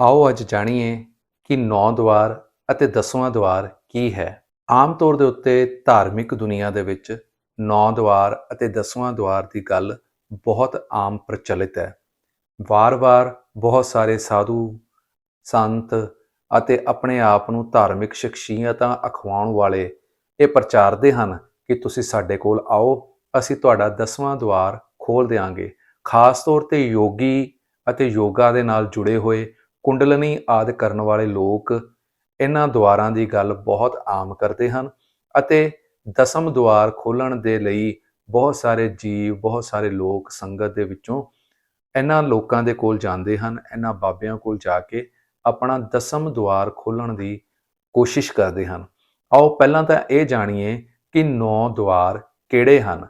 ਆਓ ਅੱਜ ਜਾਣੀਏ ਕਿ ਨੌ ਦੁਆਰ ਅਤੇ ਦਸਵਾਂ ਦੁਆਰ ਕੀ ਹੈ। ਆਮ ਤੌਰ ਦੇ ਉੱਤੇ ਧਾਰਮਿਕ ਦੁਨੀਆ ਦੇ ਵਿੱਚ ਨੌ ਦੁਆਰ ਅਤੇ ਦਸਵਾਂ ਦੁਆਰ ਦੀ ਗੱਲ ਬਹੁਤ ਆਮ ਪ੍ਰਚਲਿਤ ਹੈ। ਵਾਰ-ਵਾਰ ਬਹੁਤ ਸਾਰੇ ਸਾਧੂ, ਸੰਤ ਅਤੇ ਆਪਣੇ ਆਪ ਨੂੰ ਧਾਰਮਿਕ ਸ਼ਖਸੀਅਤਾਂ ਅਖਵਾਉਣ ਵਾਲੇ ਇਹ ਪ੍ਰਚਾਰਦੇ ਹਨ ਕਿ ਤੁਸੀਂ ਸਾਡੇ ਕੋਲ ਆਓ, ਅਸੀਂ ਤੁਹਾਡਾ ਦਸਵਾਂ ਦੁਆਰ ਖੋਲ ਦੇਵਾਂਗੇ ਖਾਸ ਤੌਰ ਤੇ ਯੋਗੀ ਅਤੇ ਯੋਗਾ ਦੇ ਨਾਲ ਜੁੜੇ ਹੋਏ ਕੁੰਡਲਨੀ ਆਦਿ ਕਰਨ ਵਾਲੇ ਲੋਕ ਇਹਨਾਂ ਦੁਆਰਾਂ ਦੀ ਗੱਲ ਬਹੁਤ ਆਮ ਕਰਦੇ ਹਨ ਅਤੇ ਦਸਮ ਦੁਆਰ ਖੋਲਣ ਦੇ ਲਈ ਬਹੁਤ ਸਾਰੇ ਜੀਵ, ਬਹੁਤ ਸਾਰੇ ਲੋਕ ਸੰਗਤ ਦੇ ਵਿੱਚੋਂ ਇਹਨਾਂ ਲੋਕਾਂ ਦੇ ਕੋਲ ਜਾਂਦੇ ਹਨ, ਇਹਨਾਂ ਬਾਬਿਆਂ ਕੋਲ ਜਾ ਕੇ ਆਪਣਾ ਦਸਮ ਦੁਆਰ ਖੋਲਣ ਦੀ ਕੋਸ਼ਿਸ਼ ਕਰਦੇ ਹਨ। ਆਓ ਪਹਿਲਾਂ ਤਾਂ ਇਹ ਜਾਣੀਏ ਕਿ ਨੌ ਦੁਆਰ ਕਿਹੜੇ ਹਨ।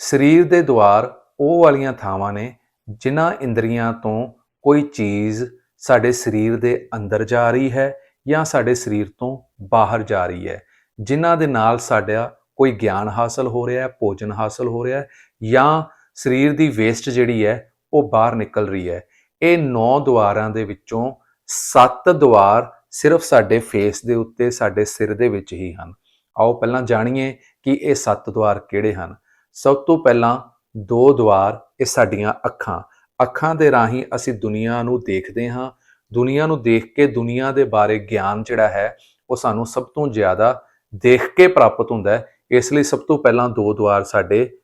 ਸਰੀਰ ਦੇ ਦੁਆਰ ਉਹ ਵਾਲੀਆਂ ਥਾਵਾਂ ਨੇ ਜਿਨ੍ਹਾਂ ਇੰਦਰੀਆਂ ਤੋਂ ਕੋਈ ਚੀਜ਼ ਸਾਡੇ ਸਰੀਰ ਦੇ ਅੰਦਰ ਜਾ ਰਹੀ ਹੈ ਜਾਂ ਸਾਡੇ ਸਰੀਰ ਤੋਂ ਬਾਹਰ ਜਾ ਰਹੀ ਹੈ, ਜਿਨ੍ਹਾਂ ਦੇ ਨਾਲ ਸਾਡਾ ਕੋਈ ਗਿਆਨ ਹਾਸਲ ਹੋ ਰਿਹਾ ਹੈ, ਭੋਜਨ ਹਾਸਲ ਹੋ ਰਿਹਾ ਹੈ ਜਾਂ ਸਰੀਰ ਦੀ ਵੇਸਟ ਜਿਹੜੀ ਹੈ ਉਹ ਬਾਹਰ ਨਿਕਲ ਰਹੀ ਹੈ। ਇਹ ਨੌ ਦੁਆਰਾਂ ਦੇ ਵਿੱਚੋਂ ਸੱਤ ਦੁਆਰ ਸਿਰਫ ਸਾਡੇ ਫੇਸ ਦੇ ਉੱਤੇ, ਸਾਡੇ ਸਿਰ ਦੇ ਵਿੱਚ ਹੀ ਹਨ। ਆਓ ਪਹਿਲਾਂ ਜਾਣੀਏ ਕਿ ਇਹ ਸੱਤ ਦੁਆਰ ਕਿਹੜੇ ਹਨ। ਸਭ ਤੋਂ ਪਹਿਲਾਂ ਦੋ ਦੁਆਰ ਇਹ ਸਾਡੀਆਂ ਅੱਖਾਂ ਅੱਖਾਂ ਦੇ ਰਾਹੀਂ ਅਸੀਂ ਦੁਨੀਆ ਨੂੰ ਦੇਖਦੇ ਹਾਂ। ਦੁਨੀਆ ਨੂੰ ਦੇਖ ਕੇ ਦੁਨੀਆ ਦੇ ਬਾਰੇ ਗਿਆਨ ਜਿਹੜਾ ਹੈ, ਉਹ ਸਾਨੂੰ ਸਭ ਤੋਂ ਜ਼ਿਆਦਾ ਦੇਖ ਕੇ ਪ੍ਰਾਪਤ ਹੁੰਦਾ ਹੈ। ਇਸ ਲਈ ਸਭ ਤੋਂ ਪਹਿਲਾਂ ਦੋ ਦੁਆਰ ਸਾਡੇ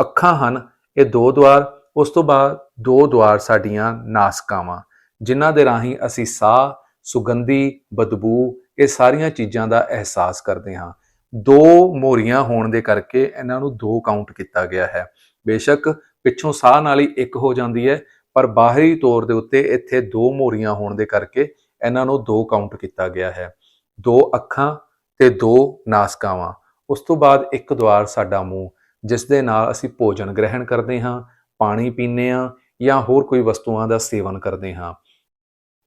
ਅੱਖਾਂ ਹਨ। ਇਹ ਦੋ ਦੁਆਰ, ਉਸ ਤੋਂ ਬਾਅਦ ਦੋ ਦੁਆਰ ਸਾਡੀਆਂ ਨਾਸਕਾਵਾਂ, ਜਿਨ੍ਹਾਂ ਦੇ ਰਾਹੀਂ ਅਸੀਂ ਸਾਹ, ਸੁਗੰਧੀ, ਬਦਬੂ, ਇਹ ਸਾਰੀਆਂ ਚੀਜ਼ਾਂ ਦਾ ਅਹਿਸਾਸ ਕਰਦੇ ਹਾਂ। ਦੋ ਮੋਰੀਆਂ ਹੋਣ ਦੇ ਕਰਕੇ ਇਹਨਾਂ ਨੂੰ ਦੋ ਕਾਊਂਟ ਕੀਤਾ ਗਿਆ ਹੈ। ਬੇਸ਼ੱਕ ਪਿੱਛੋਂ ਸਾਹ ਨਾਲ ਹੀ ਇੱਕ ਹੋ ਜਾਂਦੀ ਹੈ, ਪਰ ਬਾਹਰੀ ਤੌਰ ਦੇ ਉੱਤੇ ਇੱਥੇ ਦੋ ਮੋਰੀਆਂ ਹੋਣ ਦੇ ਕਰਕੇ ਇਹਨਾਂ ਨੂੰ ਦੋ ਕਾਊਂਟ ਕੀਤਾ ਗਿਆ ਹੈ। ਦੋ ਅੱਖਾਂ ਤੇ ਦੋ ਨਾਸਕਾਵਾਂ। ਉਸ ਤੋਂ ਬਾਅਦ ਇੱਕ ਦਵਾਰ ਸਾਡਾ ਮੂੰਹ, ਜਿਸ ਦੇ ਨਾਲ ਅਸੀਂ ਭੋਜਨ ਗ੍ਰਹਿਣ ਕਰਦੇ ਹਾਂ, ਪਾਣੀ ਪੀਂਦੇ ਹਾਂ ਜਾਂ ਹੋਰ ਕੋਈ ਵਸਤੂਆਂ ਦਾ ਸੇਵਨ ਕਰਦੇ ਹਾਂ।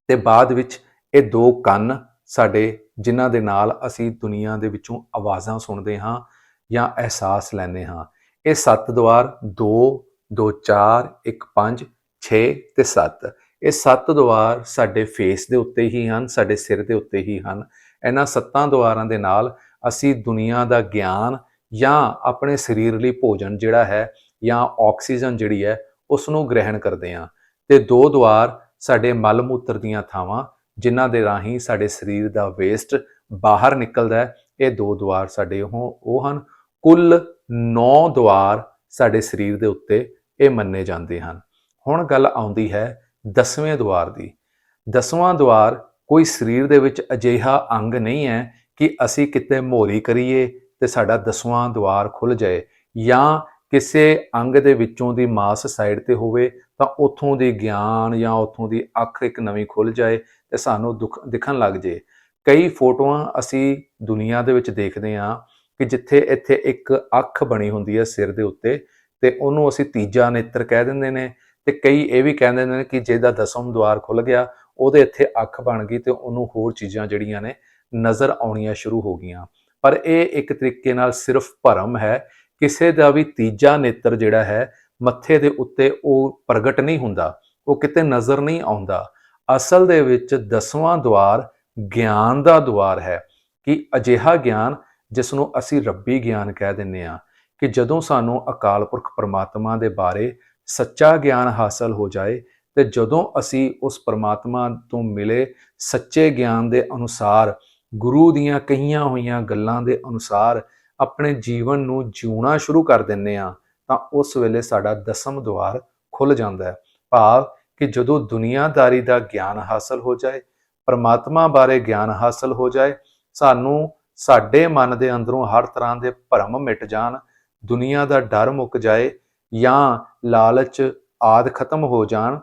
ਤੇ ਬਾਅਦ ਵਿੱਚ ਇਹ ਦੋ ਕੰਨ ਸਾਡੇ, ਜਿਨ੍ਹਾਂ ਦੇ ਨਾਲ ਅਸੀਂ ਦੁਨੀਆ ਦੇ ਵਿੱਚੋਂ ਆਵਾਜ਼ਾਂ ਸੁਣਦੇ ਹਾਂ ਜਾਂ ਅਹਿਸਾਸ ਲੈਂਦੇ ਹਾਂ। ਇਹ ਸੱਤ ਦਵਾਰ ਦੋ 2 4 1 5 6 ਤੇ 7 ਇਹ ਸੱਤ ਦੁਆਰ ਸਾਡੇ ਫੇਸ ਦੇ ਉੱਤੇ ਹੀ ਹਨ, ਸਾਡੇ ਸਿਰ ਦੇ ਉੱਤੇ ਹੀ ਹਨ। ਇਹਨਾਂ ਸੱਤਾਂ ਦੁਆਰਾਂ ਦੇ ਨਾਲ ਅਸੀਂ ਦੁਨੀਆ ਦਾ ਗਿਆਨ ਜਾਂ ਆਪਣੇ ਸਰੀਰ ਲਈ ਭੋਜਨ ਜਿਹੜਾ ਹੈ ਜਾਂ ਆਕਸੀਜਨ ਜਿਹੜੀ ਹੈ ਉਸ ਨੂੰ ਗ੍ਰਹਿਣ ਕਰਦੇ ਹਾਂ। ਤੇ ਦੋ ਦੁਆਰ ਸਾਡੇ ਮਲ ਮੂਤਰ ਦੀਆਂ ਥਾਵਾਂ, ਜਿਨ੍ਹਾਂ ਦੇ ਰਾਹੀਂ ਸਾਡੇ ਸਰੀਰ ਦਾ ਵੇਸਟ ਬਾਹਰ ਨਿਕਲਦਾ ਹੈ। ਇਹ ਦੋ ਦੁਆਰ ਸਾਡੇ ਉਹ ਉਹ ਹਨ। ਕੁੱਲ 9 ਦੁਆਰ ਸਾਡੇ ਸਰੀਰ ਦੇ ਉੱਤੇ ਇਹ ਮੰਨੇ ਜਾਂਦੇ ਹਨ। ਹੁਣ ਗੱਲ ਆਉਂਦੀ ਹੈ ਦਸਵੇਂ ਦੁਆਰ ਦੀ। ਦਸਵਾਂ ਦੁਆਰ ਕੋਈ ਸਰੀਰ ਦੇ ਵਿੱਚ ਅਜਿਹਾ ਅੰਗ ਨਹੀਂ ਹੈ ਕਿ ਅਸੀਂ ਕਿਤੇ ਮੋਰੀ ਕਰੀਏ ਤੇ ਸਾਡਾ ਦਸਵਾਂ ਦੁਆਰ ਖੁੱਲ ਜਾਏ ਜਾਂ ਕਿਸੇ ਅੰਗ ਦੇ ਵਿੱਚੋਂ ਦੀ ਮਾਸ ਸਾਈਡ ਤੇ ਹੋਵੇ ਤਾਂ ਉੱਥੋਂ ਦੀ ਗਿਆਨ ਜਾਂ ਉੱਥੋਂ ਦੀ ਅੱਖ ਇੱਕ ਨਵੀਂ ਖੁੱਲ ਜਾਏ ਤੇ ਸਾਨੂੰ ਦੁੱਖ ਦਿਖਣ ਲੱਗ ਜੇ ਕਈ ਫੋਟੋਆਂ ਅਸੀਂ ਦੁਨੀਆ ਦੇ ਵਿੱਚ ਦੇਖਦੇ ਹਾਂ ਕਿ ਜਿੱਥੇ ਇੱਥੇ ਇੱਕ ਅੱਖ ਬਣੀ ਹੁੰਦੀ ਹੈ ਸਿਰ ਦੇ ਉੱਤੇ ਤੇ ਉਹਨੂੰ ਅਸੀਂ ਤੀਜਾ ਨੇਤਰ ਕਹਿ ਦਿੰਦੇ ਨੇ ਤੇ ਕਈ ਇਹ ਵੀ ਕਹਿੰਦੇ ਨੇ ਕਿ ਜਿਹਦਾ ਦਸਮ ਦਵਾਰ ਖੁੱਲ ਗਿਆ, ਉਹਦੇ ਇੱਥੇ ਅੱਖ ਬਣ ਗਈ ਤੇ ਉਹਨੂੰ ਹੋਰ ਚੀਜ਼ਾਂ ਜਿਹੜੀਆਂ ਨੇ ਨਜ਼ਰ ਆਉਣੀਆਂ ਸ਼ੁਰੂ ਹੋ ਗਈਆਂ। ਪਰ ਇਹ ਇੱਕ ਤਰੀਕੇ ਨਾਲ ਸਿਰਫ ਭਰਮ ਹੈ, ਕਿਸੇ ਦਾ ਵੀ ਤੀਜਾ ਨੇਤਰ ਜਿਹੜਾ ਹੈ ਮੱਥੇ ਦੇ ਉੱਤੇ ਉਹ ਪ੍ਰਗਟ ਨਹੀਂ ਹੁੰਦਾ, ਉਹ ਕਿਤੇ ਨਜ਼ਰ ਨਹੀਂ ਆਉਂਦਾ। ਅਸਲ ਦੇ ਵਿੱਚ ਦਸਵਾਂ ਦਵਾਰ ਗਿਆਨ ਦਾ ਦਵਾਰ ਹੈ ਕਿ ਅਜਿਹਾ ਗਿਆਨ ਜਿਸ ਨੂੰ ਅਸੀਂ ਰੱਬੀ ਗਿਆਨ ਕਹਿ ਦਿੰਨੇ ਆ, ਕਿ ਜਦੋਂ ਸਾਨੂੰ ਅਕਾਲ ਪੁਰਖ ਪਰਮਾਤਮਾ ਦੇ ਬਾਰੇ ਸੱਚਾ ਗਿਆਨ ਹਾਸਲ ਹੋ ਜਾਏ, ਤੇ ਜਦੋਂ ਅਸੀਂ ਉਸ ਪਰਮਾਤਮਾ ਤੋਂ ਮਿਲੇ ਸੱਚੇ ਗਿਆਨ ਦੇ ਅਨੁਸਾਰ, ਗੁਰੂ ਦੀਆਂ ਕਹੀਆਂ ਹੋਈਆਂ ਗੱਲਾਂ ਦੇ ਅਨੁਸਾਰ ਆਪਣੇ ਜੀਵਨ ਨੂੰ ਜਿਉਣਾ ਸ਼ੁਰੂ ਕਰ ਦਿੰਨੇ ਆ, ਤਾਂ ਉਸ ਵੇਲੇ ਸਾਡਾ ਦਸਮ ਦੁਆਰ ਖੁੱਲ ਜਾਂਦਾ ਹੈ। ਭਾਵ ਕਿ ਜਦੋਂ ਦੁਨੀਆਦਾਰੀ ਦਾ ਗਿਆਨ ਹਾਸਲ ਹੋ ਜਾਏ, ਪਰਮਾਤਮਾ ਬਾਰੇ ਗਿਆਨ ਹਾਸਲ ਹੋ ਜਾਏ, ਸਾਨੂੰ ਸਾਡੇ ਮਨ ਦੇ ਅੰਦਰੋਂ ਹਰ ਤਰ੍ਹਾਂ ਦੇ ਭਰਮ ਮਿਟ ਜਾਣ, ਦੁਨੀਆ ਦਾ ਡਰ ਮੁੱਕ ਜਾਏ ਜਾਂ ਲਾਲਚ ਆਦ ਖਤਮ ਹੋ ਜਾਣ,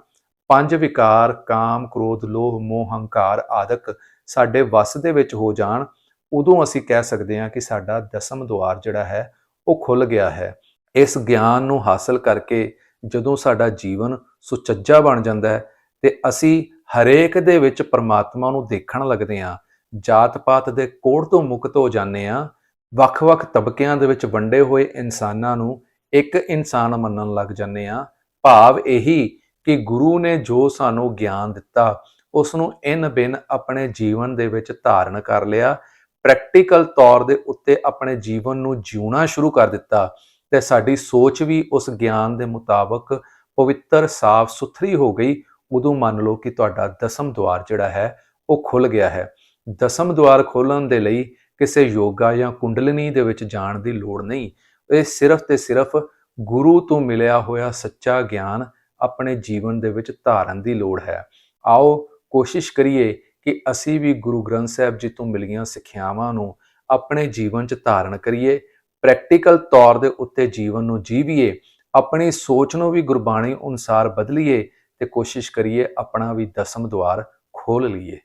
ਪੰਜ ਵਿਕਾਰ, ਕਾਮ, ਕ੍ਰੋਧ, ਲੋਭ, ਮੋਹ, ਹੰਕਾਰ ਆਦਿਕ ਸਾਡੇ ਵਸ ਦੇ ਵਿੱਚ ਹੋ ਜਾਣ, ਉਦੋਂ ਅਸੀਂ ਕਹਿ ਸਕਦੇ ਹਾਂ ਕਿ ਸਾਡਾ ਦਸਮ ਦੁਆਰ ਜਿਹੜਾ ਹੈ, ਉਹ ਖੁੱਲ ਗਿਆ ਹੈ। ਇਸ ਗਿਆਨ ਨੂੰ ਹਾਸਲ ਕਰਕੇ ਜਦੋਂ ਸਾਡਾ ਜੀਵਨ ਸੁਚੱਜਾ ਬਣ ਜਾਂਦਾ ਹੈ ਤੇ ਅਸੀਂ ਹਰੇਕ ਦੇ ਵਿੱਚ ਪਰਮਾਤਮਾ ਨੂੰ ਦੇਖਣ ਲੱਗਦੇ ਹਾਂ ਜਾਤ ਪਾਤ ਦੇ ਕੋੜ ਤੋਂ ਮੁਕਤ ਹੋ ਜਾਂਦੇ ਹਾਂ, ਵੱਖ-ਵੱਖ ਤਬਕਿਆਂ ਦੇ ਵਿੱਚ ਵੰਡੇ ਹੋਏ ਇਨਸਾਨਾਂ ਨੂੰ ਇੱਕ ਇਨਸਾਨ ਮੰਨਣ ਲੱਗ ਜਾਂਦੇ ਹਾਂ। ਭਾਵ ਇਹੀ ਕਿ ਗੁਰੂ ਨੇ ਜੋ ਸਾਨੂੰ ਗਿਆਨ ਦਿੱਤਾ ਉਸ ਨੂੰ ਇਨ ਬਿਨ ਆਪਣੇ ਜੀਵਨ ਦੇ ਵਿੱਚ ਧਾਰਨ ਕਰ ਲਿਆ। ਪ੍ਰੈਕਟੀਕਲ ਤੌਰ ਦੇ ਉੱਤੇ ਆਪਣੇ ਜੀਵਨ ਨੂੰ ਜਿਉਣਾ ਸ਼ੁਰੂ ਕਰ ਦਿੱਤਾ ਤੇ ਸਾਡੀ ਸੋਚ ਵੀ ਉਸ ਗਿਆਨ ਦੇ ਮੁਤਾਬਕ ਪਵਿੱਤਰ ਸਾਫ਼ ਸੁਥਰੀ ਹੋ ਗਈ। ਉਦੋਂ ਮੰਨ ਲਓ ਕਿ ਤੁਹਾਡਾ ਦਸਮ ਦੁਆਰ ਜਿਹੜਾ ਹੈ, ਉਹ ਖੁੱਲ ਗਿਆ ਹੈ। ਦਸਮ ਦੁਆਰ ਖੋਲਣ ਦੇ ਲਈ ਕਿਸੇ ਯੋਗਾ ਜਾਂ ਕੁੰਡਲਨੀ ਦੇ ਵਿੱਚ ਜਾਣ ਦੀ ਲੋੜ ਨਹੀਂ। ਇਹ ਸਿਰਫ ਤੇ ਸਿਰਫ ਗੁਰੂ ਤੋਂ ਮਿਲਿਆ ਹੋਇਆ ਸੱਚਾ ਗਿਆਨ ਆਪਣੇ ਜੀਵਨ ਦੇ ਵਿੱਚ ਧਾਰਨ ਦੀ ਲੋੜ ਹੈ। ਆਓ ਕੋਸ਼ਿਸ਼ ਕਰੀਏ ਕਿ ਅਸੀਂ ਵੀ ਗੁਰੂ ਗ੍ਰੰਥ ਸਾਹਿਬ ਜੀ ਤੋਂ ਮਿਲੀਆਂ ਸਿੱਖਿਆਵਾਂ ਨੂੰ ਆਪਣੇ ਜੀਵਨ 'ਚ ਧਾਰਨ ਕਰੀਏ, ਪ੍ਰੈਕਟੀਕਲ ਤੌਰ ਦੇ ਉੱਤੇ ਜੀਵਨ ਨੂੰ ਜੀਵੀਏ, ਆਪਣੀ ਸੋਚ ਨੂੰ ਵੀ ਗੁਰਬਾਣੀ ਅਨੁਸਾਰ ਬਦਲੀਏ ਤੇ ਕੋਸ਼ਿਸ਼ ਕਰੀਏ ਆਪਣਾ ਵੀ ਦਸਮ ਦੁਆਰ ਖੋਲ ਲਈਏ।